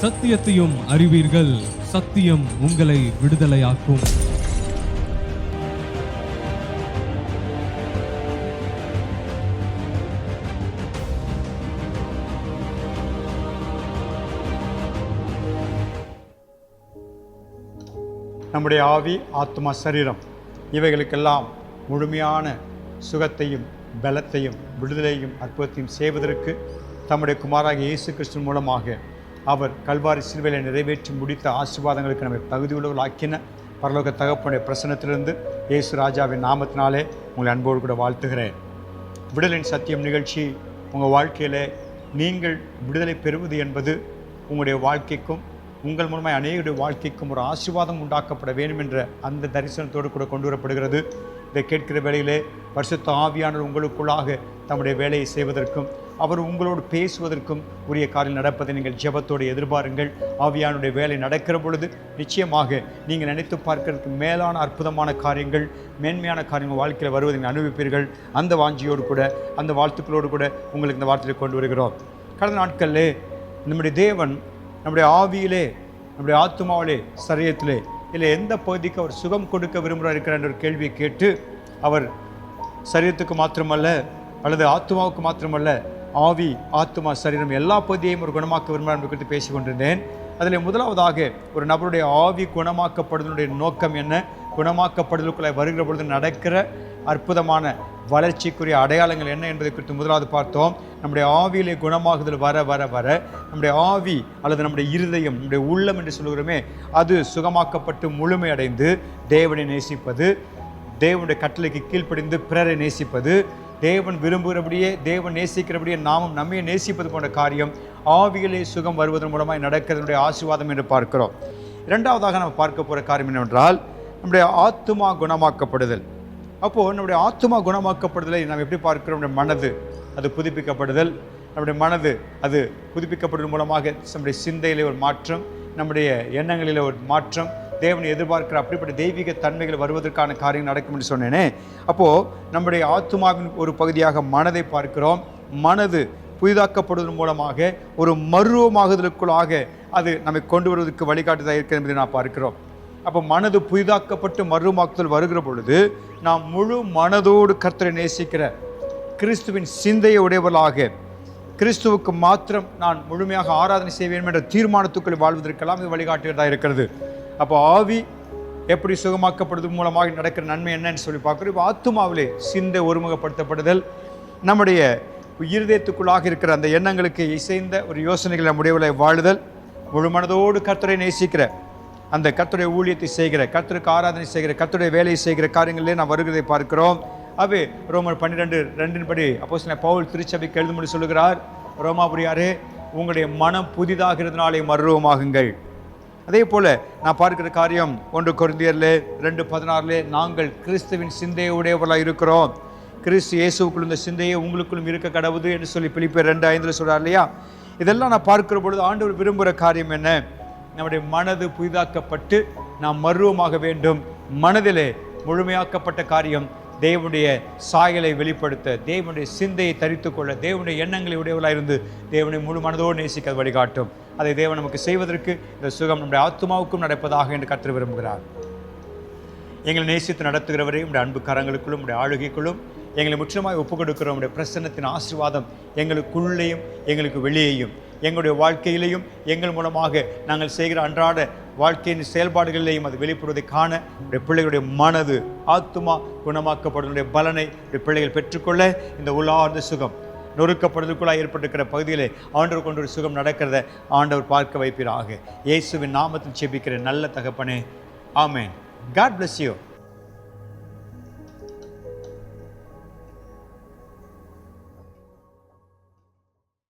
சத்தியத்தையும் அறிவீர்கள். சத்தியம் உங்களை விடுதலையாக்கும். நம்முடைய ஆவி ஆத்மா சரீரம் இவைகளுக்கெல்லாம் முழுமையான சுகத்தையும் பலத்தையும் விடுதலையும் அற்புதத்தையும் செய்வதற்கு தம்முடைய குமாராக இயேசு கிறிஸ்து மூலமாக அவர் கல்வாரி சிலுவையில் நிறைவேற்றி முடித்த ஆசீர்வாதங்களுக்கு நம்மை தகுதியுள்ளவர்கள் ஆக்கின பரலோக தகப்பனுடைய பிரசனத்திலிருந்து இயேசு ராஜாவின் நாமத்தினாலே உங்களை அன்போடு கூட வாழ்த்துகிறேன். விடுதலின் சத்தியம் நிகழ்ச்சி உங்கள் வாழ்க்கையில் நீங்கள் விடுதலை பெறுவது என்பது உங்களுடைய வாழ்க்கைக்கும் உங்கள் மூலமாக அநேகருடைய வாழ்க்கைக்கும் ஒரு ஆசீர்வாதம் உண்டாக்கப்பட வேண்டும் என்ற அந்த தரிசனத்தோடு கூட கொண்டு வரப்படுகிறது. இதை கேட்கிற வேளையிலே பரிசுத்த ஆவியானவர் உங்களுக்குள்ளாக தம்முடைய வேலையை செய்வதற்கும் அவர் உங்களோடு பேசுவதற்கும் உரிய காரியம் நடப்பதை நீங்கள் ஜெபத்தோடு எதிர்பாருங்கள். ஆவியானுடைய வேலை நடக்கிற பொழுது நிச்சயமாக நீங்கள் நினைத்து பார்க்கறதுக்கு மேலான அற்புதமான காரியங்கள் மேன்மையான காரியங்கள் வாழ்க்கையில் வருவதை அனுபவிப்பீர்கள். அந்த வாஞ்சியோடு கூட அந்த வாழ்த்துக்களோடு கூட உங்களுக்கு இந்த வார்த்தையை கொண்டு வருகிறோம். கடந்த நாட்களிலே நம்முடைய தேவன் நம்முடைய ஆவியிலே நம்முடைய ஆத்மாவிலே சரீரத்திலே இல்லை எந்த பகுதிக்கு அவர் சுகம் கொடுக்க விரும்புகிறார் இருக்கிறார் என்ற ஒரு கேள்வியை கேட்டு அவர் சரீரத்துக்கு மாத்திரமல்ல அல்லது ஆத்மாவுக்கு மாத்திரமல்ல ஆவி ஆத்மா சரீரம் எல்லா பகுதியையும் ஒரு குணமாக்க விரும்புகிறார் என்று குறித்து பேசிக் கொண்டிருந்தேன் அதில் முதலாவதாக ஒரு நபருடைய ஆவி குணமாக்கப்படுதலுடைய நோக்கம் என்ன? குணமாக்கப்படுதலுக்குள்ளே வருகிற பொழுது நடக்கிற அற்புதமான வளர்ச்சிக்குரிய அடையாளங்கள் என்ன என்பதை குறித்து முதலாவது பார்த்தோம். நம்முடைய ஆவியிலே குணமாகுதல் வர வர வர நம்முடைய ஆவி அல்லது நம்முடைய இருதயம் நம்முடைய உள்ளம் என்று சொல்கிறோமே அது சுகமாக்கப்பட்டு முழுமையடைந்து தேவனை நேசிப்பது தேவனுடைய கட்டளைக்கு கீழ்ப்படிந்து பிறரை நேசிப்பது தேவன் விரும்புகிறபடியே தேவன் நேசிக்கிறபடியே நாமும் நம்மையை நேசிப்பது போன்ற காரியம் ஆவியிலே சுகம் வருவதன் மூலமாக நடக்கிறதுடைய ஆசீர்வாதம் என்று பார்க்கிறோம். இரண்டாவதாக நம்ம பார்க்க போகிற காரியம் என்னவென்றால் நம்முடைய ஆத்துமா குணமாக்கப்படுதல். அப்போது நம்முடைய ஆத்துமா குணமாக்கப்படுதலை நாம் எப்படி பார்க்கிறோம்? நம்முடைய மனது அது புதுப்பிக்கப்படுதல். நம்முடைய மனது அது புதுப்பிக்கப்படுவதன் மூலமாக நம்முடைய சிந்தையிலே ஒரு மாற்றம் நம்முடைய எண்ணங்களில் ஒரு மாற்றம் தேவனை எதிர்பார்க்கிற அப்படிப்பட்ட தெய்வீக தன்மைகள் வருவதற்கான காரியம் நடக்கும் என்று சொன்னேனே. அப்போது நம்முடைய ஆத்துமாவின் ஒரு பகுதியாக மனதை பார்க்கிறோம். மனது புதிதாக்கப்படுவதன் மூலமாக ஒரு மருவமாகுதலுக்குள்ளாக அது நம்மை கொண்டு வருவதற்கு வழிகாட்டுதாக இருக்கிறது என்பதை நான் பார்க்கிறோம். அப்போ மனது புதிதாக்கப்பட்டு மருவமாக்குதல் வருகிற பொழுது நாம் முழு மனதோடு கர்த்தரை நேசிக்கிற கிறிஸ்துவின் சிந்தையை உடையவர்களாக கிறிஸ்துவுக்கு மாத்திரம் நான் முழுமையாக ஆராதனை செய்வேன் என்ற தீர்மானத்துக்குள் வாழ்வதற்கெல்லாம் இது வழிகாட்டுகிறதா இருக்கிறது. அப்போ ஆவி எப்படி சுகமாக்கப்படுது மூலமாக நடக்கிற நன்மை என்னன்னு சொல்லி பார்க்குறோம். இப்போ ஆத்துமாவிலே சிந்தை ஒருமுகப்படுத்தப்படுதல். நம்முடைய இருதயத்துக்குள்ளாக இருக்கிற அந்த எண்ணங்களுக்கு இசைந்த ஒரு யோசனைகளை முடிவில் வாழுதல். முழு மனதோடு கர்த்தரை நேசிக்கிற அந்த கர்த்தருடைய ஊழியத்தை செய்கிற கர்த்தருக்கு ஆராதனை செய்கிற கர்த்தருடைய வேலையை செய்கிற காரியங்களிலே நாம் வருகிறதை பார்க்கிறோம். அவே ரோமர் பன்னிரெண்டு ரெண்டின்படி அப்போ சில பவுல் திருச்சபைக்கு எழுதும்படி சொல்லுகிறார். ரோமாபுரியாரே உங்களுடைய மனம் புதிதாகிறதுனாலே மருவமாகுங்கள் அதே போல் நான் பார்க்கிற காரியம் ஒன்று கொரிந்தியர்ல ரெண்டு பதினாறுல நாங்கள் கிறிஸ்துவின் சிந்தையுடையவர்களாக இருக்கிறோம். கிறிஸ்து இயேசுக்குள் இந்த சிந்தையை உங்களுக்குள்ளும் இருக்க கடவுது என்று சொல்லி பிலிப்பியர் ரெண்டு ஐந்தில் சொல்கிறார் இல்லையா? இதெல்லாம் நான் பார்க்கிற பொழுது ஆண்டவர் விரும்புகிற காரியம் என்ன? நம்முடைய மனது புதிதாக்கப்பட்டு நாம் மருவமாக வேண்டும். மனதிலே முழுமையாக்கப்பட்ட காரியம் தேவனுடைய சாயலை வெளிப்படுத்த தேவனுடைய சிந்தையை தரித்து கொள்ள தேவனுடைய எண்ணங்களை உடையவளாக இருந்து தேவனை முழு மனதோடு நேசிக்க அது வழிகாட்டும். அதை தேவன் நமக்கு செய்வதற்கு இந்த சுகம் நம்முடைய ஆத்மாவுக்கும் நடப்பதாக என்று கற்று விரும்புகிறார். எங்களை நேசித்து நடத்துகிறவரை உடைய அன்பு கரங்களுக்குள்ளும் உடைய ஆளுகைக்குள்ளும் எங்களை முற்றிலுமாய் ஒப்புக் கொடுக்கிற உடைய பிரசன்னத்தின் ஆசீர்வாதம் எங்களுக்குள்ளேயும் எங்களுக்கு வெளியேயும். எங்களுடைய வாழ்க்கையிலேயும் எங்கள் மூலமாக நாங்கள் செய்கிற அன்றாட வாழ்க்கையின் செயல்பாடுகளிலேயும் அது வெளிப்படுவதை காண பிள்ளைகளுடைய மனது ஆத்துமா குணமாக்கப்படுவதனுடைய பலனை பிள்ளைகள் பெற்றுக்கொள்ள இந்த உள்ளார்ந்த சுகம் நொறுக்கப்படுவதற்குள்ளாக ஏற்பட்டிருக்கிற பகுதியிலே ஆண்டவர் கொண்டு ஒரு சுகம் நடக்கிறத ஆண்டவர் பார்க்க வைப்பீராக. இயேசுவின் நாமத்தில் செபிக்கிற நல்ல தகப்பனே. ஆமென். God bless you